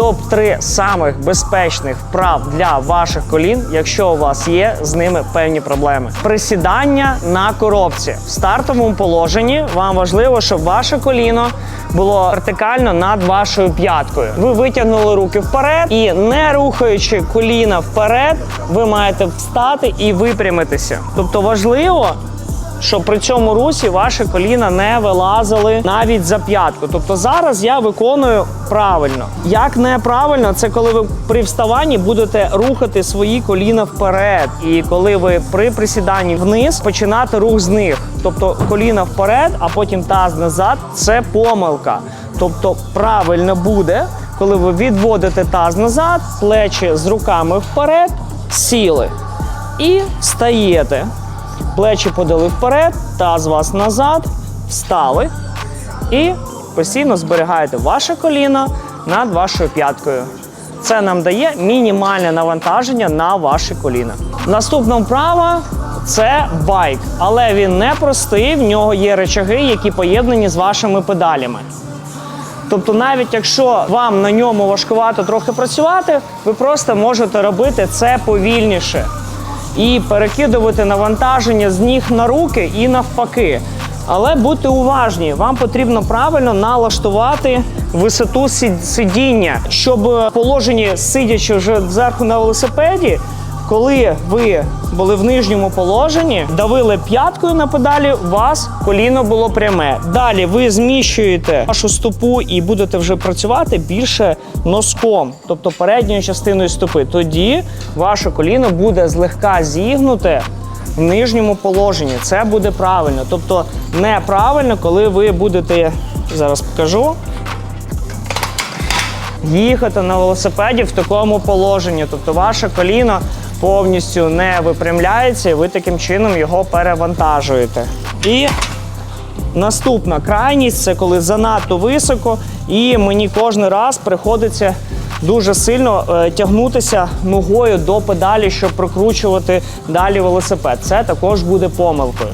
топ-3 самих безпечних вправ для ваших колін, якщо у вас є з ними певні проблеми. Присідання на коробці в стартовому положенні вам важливо, щоб ваше коліно було вертикально над вашою п'яткою. Ви витягнули руки вперед і не рухаючи коліна вперед, ви маєте встати і випрямитися. Тобто важливо щоб при цьому русі ваші коліна не вилазили навіть за п'ятку. Тобто зараз я виконую правильно. Як неправильно, це коли ви при вставанні будете рухати свої коліна вперед. І коли ви при присіданні вниз починати рух з них. Тобто коліна вперед, а потім таз назад це помилка. Тобто правильно буде, коли ви відводите таз назад, плечі з руками вперед, сіли і встаєте. Плечі подали вперед, таз вас назад, встали і постійно зберігаєте ваше коліно над вашою п'яткою. Це нам дає мінімальне навантаження на ваші коліна. Наступна вправа це байк, але він не простий, в нього є речаги, які поєднані з вашими педалями. Тобто, навіть якщо вам на ньому важкувато трохи працювати, ви просто можете робити це повільніше і перекидувати навантаження з ніг на руки і навпаки. Але будьте уважні, вам потрібно правильно налаштувати висоту сидіння, щоб положені сидячи вже зверху на велосипеді, коли ви були в нижньому положенні, давили п'яткою на педалі, у вас коліно було пряме. Далі ви зміщуєте вашу стопу і будете вже працювати більше носком, тобто передньою частиною стопи. Тоді ваше коліно буде злегка зігнуте в нижньому положенні. Це буде правильно. Тобто неправильно, коли ви будете зараз покажу їхати на велосипеді в такому положенні. Тобто ваше коліно повністю не випрямляється, і ви таким чином його перевантажуєте. І наступна крайність це коли занадто високо, і мені кожен раз приходиться дуже сильно е, тягнутися ногою до педалі, щоб прокручувати далі велосипед. Це також буде помилкою.